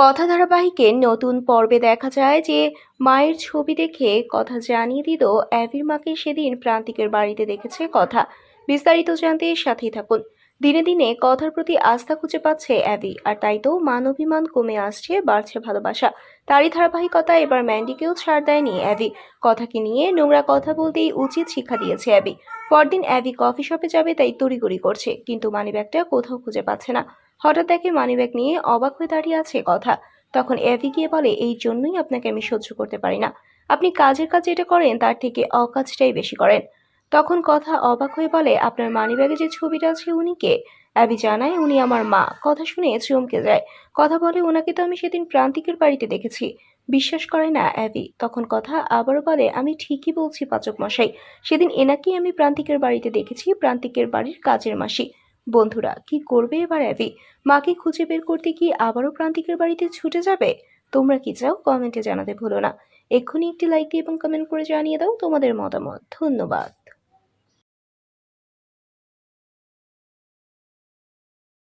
কথা ধারাবাহিকের নতুন পর্বে দেখা যায় যে মায়ের ছবি দেখে কথা জানিয়ে দিল অ্যাভির মাকে সেদিন প্রান্তিকের বাড়িতে দেখেছে কথা। বিস্তারিত জানতে সাথেই থাকুন। দিনে দিনে কথার প্রতি আস্থা খুঁজে পাচ্ছে অ্যাভি আর তাই তো মানবিমান কমে আসছে, বাড়ছে ভালোবাসা। তারই ধারাবাহিকতা এবার ম্যান্ডিকেও ছাড় দেয়নি অ্যাভি কথাকে নিয়ে নোংরা কথা বলতেই উচিত শিক্ষা দিয়েছে অ্যাভি পরদিন অ্যাভি কফি শপে যাবে, তাই তড়িগড়ি করছে, কিন্তু মানিব্যাগটা কোথাও খুঁজে পাচ্ছে না। হঠাৎ দেখে মানিব্যাগ নিয়ে অবাক হয়ে দাঁড়িয়ে আছে কথা। তখন অ্যাভি গিয়ে বলে, এই জন্যই আপনাকে আমি সহ্য করতে পারি না। আপনি কাজের কাজ যেটা করেন, তার থেকে অকাজটাই বেশি করেন। তখন কথা অবাক হয়ে বলে, আপনার মানিব্যাগে যে ছবিটা আছে উনি কে অ্যাবি জানায়, উনি আমার মা। কথা শুনে চমকে যায়। কথা বলে ওনাকে তো আমি সেদিন প্রান্তিকের বাড়িতে দেখেছি। বিশ্বাস করে না, অ্যাবি। তখন কথা আবারও বলে, আমি ঠিকই বলছি পাচক মশাই, সেদিন এনাকেই আমি প্রান্তিকের বাড়িতে দেখেছি, প্রান্তিকের বাড়ির কাজের মাসি। বন্ধুরা, কি করবে এবার অ্যাবি? মাকে খুঁজে বের করতে কি আবারও প্রান্তিকের বাড়িতে ছুটে যাবে? তোমরা কি চাও কমেন্টে জানাতে ভুলো না। এক্ষুনি একটি লাইক দিয়ে এবং কমেন্ট করে জানিয়ে দাও তোমাদের মতামত। ধন্যবাদ।